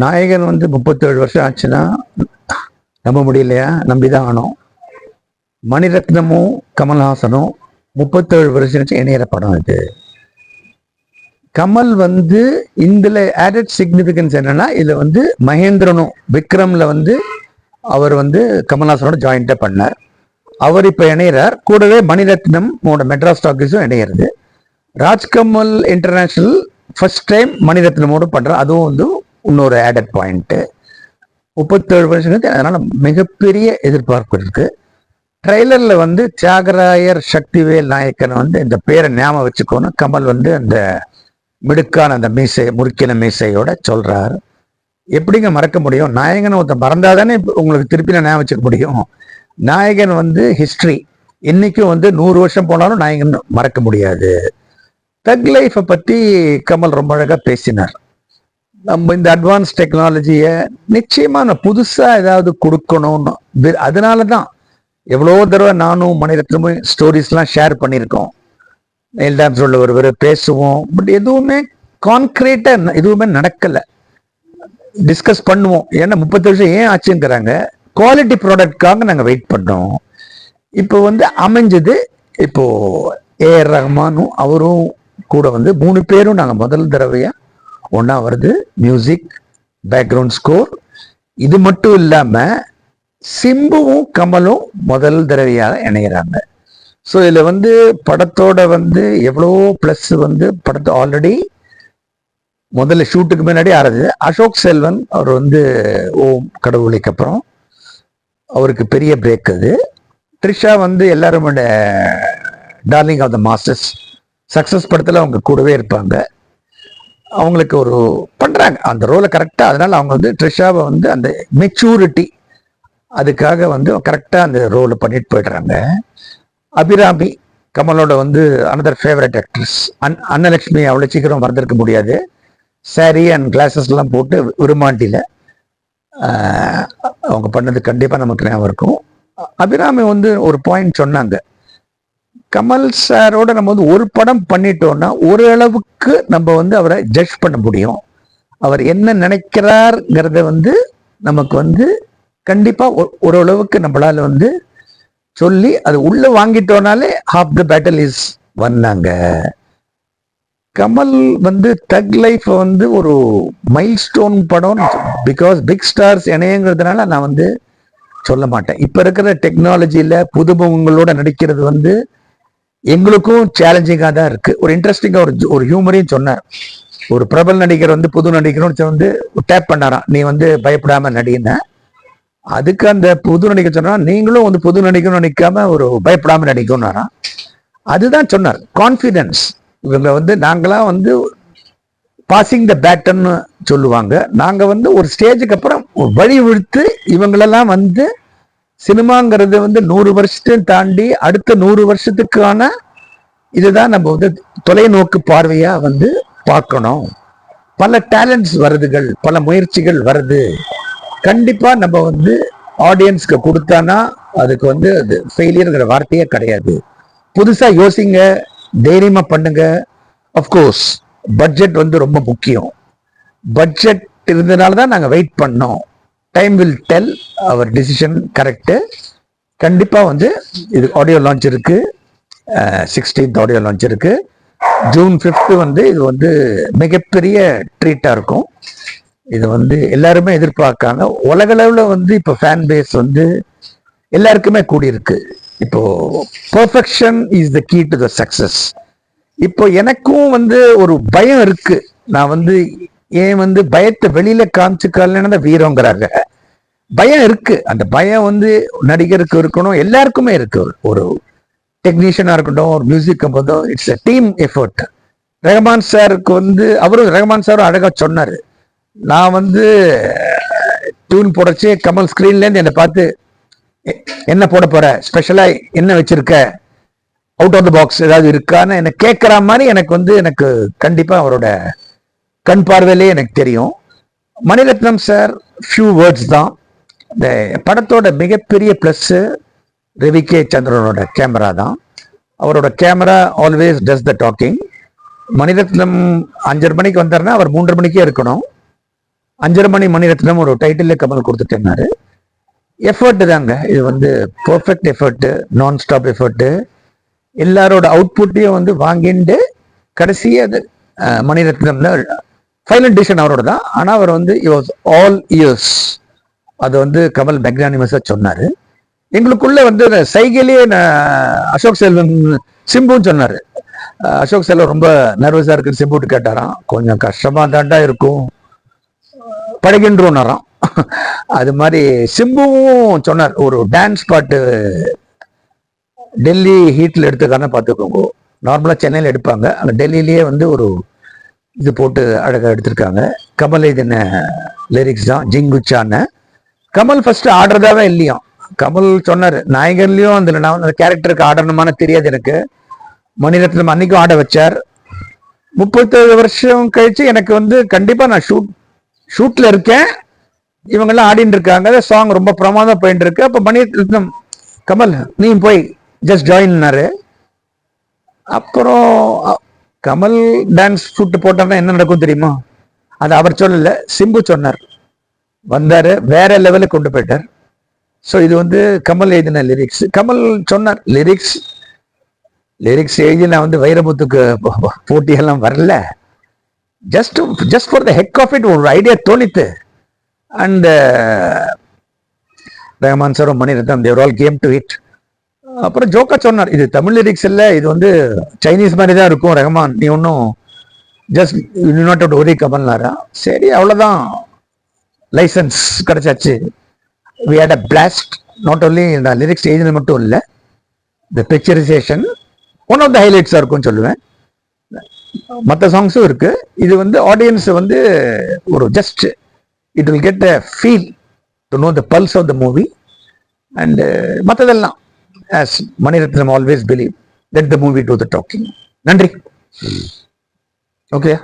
நாயகன் வந்து முப்பத்தேழு வருஷம் ஆச்சுன்னா நம்ப முடியலையா? நம்பிதான் ஆனோம். மணிரத்னமும் கமல்ஹாசனும் முப்பத்தேழு வருஷம் இணையிற படம் இது. கமல் வந்து இதில் ஆடட் சிக்னிஃபிகன்ஸ் என்னன்னா இதில் வந்து மகேந்திரனும் விக்ரம்ல வந்து அவர் வந்து கமல்ஹாசனோட ஜாயிண்டா பண்ணார். அவர் இப்போ இணையிறார். கூடவே மணிரத்னம் மெட்ராஸ் டாக்கீஸும் இணையிறது. ராஜ்கமல் இன்டர்நேஷ்னல் ஃபர்ஸ்ட் டைம் மணிரத்னமோடு பண்ணுறார் அதுவும் வந்து இன்னொரு ஆடட் பாயிண்ட்டு முப்பத்தேழு வருஷத்துக்கு அதனால் மிகப்பெரிய எதிர்பார்ப்பு இருக்கு. ட்ரெய்லரில் வந்து தியாகராயர் சக்திவேல் நாயக்கன் வந்து இந்த பேரை ஞாபகம் வச்சுக்கோணும் கமல் வந்து அந்த மிடுக்கான அந்த மீசை முறுக்கின மீசையோட சொல்கிறாரு எப்படிங்க மறக்க முடியும்? நாயகன் ஒருத்தன் மறந்தால் தானே உங்களுக்கு திருப்பி நான் ஞாபகம் வச்சுக்க முடியும். நாயகன் வந்து ஹிஸ்ட்ரி இன்றைக்கும் வந்து நூறு வருஷம் போனாலும் நாயகன் மறக்க முடியாது. தக் லைஃப்பை பற்றி கமல் ரொம்ப அழகாக பேசினார். நம்ம இந்த அட்வான்ஸ் டெக்னாலஜியை நிச்சயமா நான் புதுசா ஏதாவது கொடுக்கணும்னு அதனால தான் எவ்வளோ தடவை நானும் மணிரத்னமும் ஸ்டோரிஸ்லாம் ஷேர் பண்ணியிருக்கோம். நெயில் டான்ஸ் உள்ள ஒருவர் பேசுவோம். பட் எதுவுமே கான்கிரீட்டா எதுவுமே நடக்கல. டிஸ்கஸ் பண்ணுவோம். ஏன்னா முப்பத்தி வருஷம் ஏன் ஆச்சுங்கிறாங்க. குவாலிட்டி ப்ராடக்ட்காக நாங்கள் வெயிட் பண்ணோம். இப்போ வந்து அமைஞ்சது இப்போ ஏஆர் ரஹ்மானும் அவரும் கூட வந்து மூணு பேரும் நாங்கள் முதல் தடவையா ஒன்றா வருது மியூசிக் பேக்ரவுண்ட் ஸ்கோர் இது மட்டும் இல்லாமல் சிம்புவும் கமலும் முதல் தடவையாக இணைகிறாங்க ஸோ இதில் வந்து படத்தோட வந்து எவ்வளோ ப்ளஸ் வந்து படத்தை ஆல்ரெடி முதல்ல ஷூட்டுக்கு முன்னாடி ஆறது அசோக் செல்வன் அவர் வந்து ஓம் கடவுளுக்கு அப்புறம் அவருக்கு பெரிய பிரேக் அது. த்ரிஷா வந்து எல்லாரும் darling of the masters success படத்தில் அவங்க கூடவே இருப்பாங்க. அவங்களுக்கு ஒரு பண்ணுறாங்க அந்த ரோலை கரெக்டாக அதனால் அவங்க வந்து ட்ரிஷாவை வந்து அந்த மெச்சூரிட்டி அதுக்காக வந்து கரெக்டாக அந்த ரோலை பண்ணிட்டு போயிடுறாங்க. அபிராமி கமலோட வந்து another favourite actress an Annalakshmi அவ்வளோ சீக்கிரம் மறந்துருக்க முடியாது. சாரி அண்ட் கிளாஸஸ்லாம் போட்டு விருமாண்டியில் அவங்க பண்ணது கண்டிப்பாக நமக்கு ஞாபகம் இருக்கும். அபிராமி வந்து ஒரு பாயிண்ட் சொன்னாங்க. கமல் சாரோட நம்ம வந்து ஒரு படம் பண்ணிட்டோம்னா ஒரு அளவுக்கு நம்ம வந்து அவரை ஜட்ஜ் பண்ண முடியும். அவர் என்ன நினைக்கிறாருங்கிறத வந்து நமக்கு வந்து கண்டிப்பா ஒ- ஓரளவுக்கு நம்மளால வந்து சொல்லி அது உள்ள வாங்கிட்டோம்னாலே ஹாஃப் த பேட்டில் இஸ் வந்தாங்க கமல் வந்து தக் லைஃப் வந்து ஒரு மைல் ஸ்டோன் படம் பிகாஸ் பிக் ஸ்டார்ஸ் இணையங்கிறதுனால நான் வந்து சொல்ல மாட்டேன். இப்ப இருக்கிற டெக்னாலஜியில புதுமுகங்களோட நடிக்கிறது வந்து எங்களுக்கும் சேலஞ்சிங்காக தான் இருக்கு. ஒரு இன்ட்ரெஸ்டிங்காக ஒரு ஒரு ஹியூமரையும் சொன்னார் ஒரு பிரபல நடிகர் வந்து புது நடிகர்னு வந்து டேப் பண்ணாராம். நீ வந்து பயப்படாம நடிகின அதுக்கு அந்த புது நடிகர் சொன்னா நீங்களும் வந்து புது நடிகரும் நடிக்காம ஒரு பயப்படாம நடிக்கணும்னாராம் அதுதான் சொன்னார். கான்ஃபிடென்ஸ் இவங்க வந்து நாங்களாம் வந்து பாசிங் த பேட்டர்ன்னு சொல்லுவாங்க. நாங்கள் வந்து ஒரு ஸ்டேஜுக்கு அப்புறம் வழி விழுத்து இவங்களெல்லாம் வந்து சினிமாங்கிறது வந்து நூறு வருஷத்தையும் தாண்டி அடுத்த நூறு வருஷத்துக்கான இதுதான் நம்ம வந்து தொலைநோக்கு பார்வையா வந்து பார்க்கணும். பல டேலண்ட்ஸ் வருதுகள் பல முயற்சிகள் வருது. கண்டிப்பா நம்ம வந்து ஆடியன்ஸ்க்கு கொடுத்தானா அதுக்கு வந்து அது ஃபெயிலியர்ங்கிற வார்த்தையே கிடையாது. புதுசா யோசிங்க தைரியமா பண்ணுங்க. அஃப்கோர்ஸ் பட்ஜெட் வந்து ரொம்ப முக்கியம். பட்ஜெட் இருந்தனால தான் நாங்கள் வெயிட் பண்ணோம். Time will tell our decision correct கண்டிப்பாக வந்து இது ஆடியோ லான்ச் இருக்கு. சிக்ஸ்டீன்த் ஆடியோ லான்ச் இருக்கு. ஜூன் ஃபிஃப்த்து வந்து இது வந்து மிகப்பெரிய ட்ரீட்டாக இருக்கும். இது வந்து எல்லாருமே எதிர்பார்க்காங்க உலகளவில் வந்து இப்போ ஃபேன் பேஸ் வந்து எல்லாருக்குமே கூடியிருக்கு. இப்போ perfection is the key to the success இப்போ எனக்கும் வந்து ஒரு பயம் இருக்கு. நான் வந்து ஏன் வந்து பயத்தை வெளியில காமிச்சுக்கலன்னு வீரங்கிறாங்க. பயம் இருக்கு. அந்த பயம் வந்து நடிகருக்கு இருக்கணும். எல்லாருக்குமே இருக்கு. ஒரு- டெக்னீஷியனா இருக்கட்டும் ஒரு music கம்போதும் it's a team effort Rahman சாருக்கு வந்து அவரும் ரஹ்மான் சாரும் அழகா சொன்னாரு. நான் வந்து டியூன் போடச்சு கமல் ஸ்கிரீன்ல இருந்து என்னை பார்த்து என்ன போட போற? ஸ்பெஷலா என்ன வச்சிருக்க? அவுட் ஆஃப் த பாக்ஸ் ஏதாவது இருக்கான்னு என்னை கேட்குற மாதிரி எனக்கு வந்து எனக்கு கண்டிப்பா அவரோட கண் பார்வையிலே எனக்கு தெரியும். மணிரத்னம் சார் ஃபியூ வேர்ட்ஸ் தான். இந்த படத்தோட மிகப்பெரிய ப்ளஸ்ஸு ரவி கே சந்திரனோட கேமரா தான். அவரோட camera always does the talking Maniratnam அஞ்சரை மணிக்கு வந்தாருன்னா அவர் மூன்றரை மணிக்கே இருக்கணும். அஞ்சரை மணி மணிரத்னம் ஒரு டைட்டில் கமல் கொடுத்துட்டேன்னாரு எஃபர்ட் தாங்க. இது வந்து பர்ஃபெக்ட் எஃபர்ட்டு நான் ஸ்டாப் எஃபர்ட்டு எல்லாரோட அவுட்புட்டையும் வந்து வாங்கிண்டு கடைசியாக அது மணிரத்னம்ல ஃபைனல் டிசிஷன் அவரோட தான் ஆனால் அவர் வந்து வாஸ் ஆல் இயர்ஸ் அது வந்து கமல் மெக்னானிமஸாக சொன்னார். எங்களுக்குள்ளே வந்து அந்த சைகையிலேயே அசோக் செல்வன் சிம்புன்னு சொன்னார். அசோக் செல்வன் ரொம்ப நர்வஸாக இருக்குன்னு சிம்புட்டு கேட்டாராம். கொஞ்சம் கஷ்டமாக தாண்டா இருக்கும். பழகின்றோன்னாராம் அது மாதிரி சிம்புவும் சொன்னார். ஒரு டான்ஸ் பாட்டு டெல்லி ஹீட்டில் எடுத்துக்கான பார்த்துக்கோங்க. நார்மலாக சென்னையில் எடுப்பாங்க. அங்கே டெல்லியிலேயே வந்து ஒரு இது போட்டு அழகாக எடுத்திருக்காங்க. கமல் இதுன லிரிக்ஸ் தான் ஜிங்குச்சான்னு கமல் ஃபர்ஸ்ட் ஆடுறதாவே இல்லையாம். கமல் சொன்னார் நாயகர்லேயும் அந்த நான் அந்த கேரக்டருக்கு ஆடணுமான்னு தெரியாது எனக்கு. மணிரத்னம் அன்னைக்கும் ஆட வச்சார். முப்பத்தேழு வருஷம் கழிச்சு எனக்கு வந்து கண்டிப்பாக நான் ஷூட் ஷூட்டில் இருக்கேன். இவங்கெல்லாம் ஆடின்னு இருக்காங்க. சாங் ரொம்ப பிரமாதம் போயிட்டு இருக்கு. அப்போ மணிரத்னம் கமல் நீ போய் ஜஸ்ட் ஜாயின்னாரு அப்புறம் கமல் டான்ஸ் ஷூட் போட்டோம்னா என்ன நடக்கும் தெரியுமா? அது அவர் சொல்லல சிம்பு சொன்னார். வந்தாரு வேற லெவலுக்கு கொண்டு போயிட்டார். ஸோ இது வந்து கமல் எழுதின லிரிக்ஸ் கமல் சொன்னார் லிரிக்ஸ் லிரிக்ஸ் எழுதி நான் வந்து வைரமுத்துக்கு போட்டியெல்லாம் வரல. Just just for the heck of it ஒரு ஐடியா தோணித்து. அண்ட் ரஹ்மான் சாரும் Maniratnam they were all game to it அப்புறம் ஜோக்கா சொன்னார் இது தமிழ் லிரிக்ஸ் இல்லை இது வந்து சைனீஸ் மாதிரி தான் இருக்கும் ரஹ்மான் நீ ஒன்றும் ஜஸ்ட் யூ நாட் அவுட் ஒரே கமல்னாரா சரி அவ்வளோதான் லைசன்ஸ் கிடைச்சாச்சு. We had a blast not only இந்த லிரிக்ஸ் எழுதினது மட்டும் இல்லை இந்த பிக்சரைசேஷன் ஒன் ஆஃப் த ஹைலைட்ஸாக இருக்கும்னு சொல்லுவேன். மற்ற சாங்ஸும் இருக்குது இது வந்து ஆடியன்ஸ் வந்து ஒரு just it will get a feel to know the pulse of the movie and மற்றதெல்லாம் as Maniratnam always believed, let the movie do the talking. Nandri. Hmm. Okay.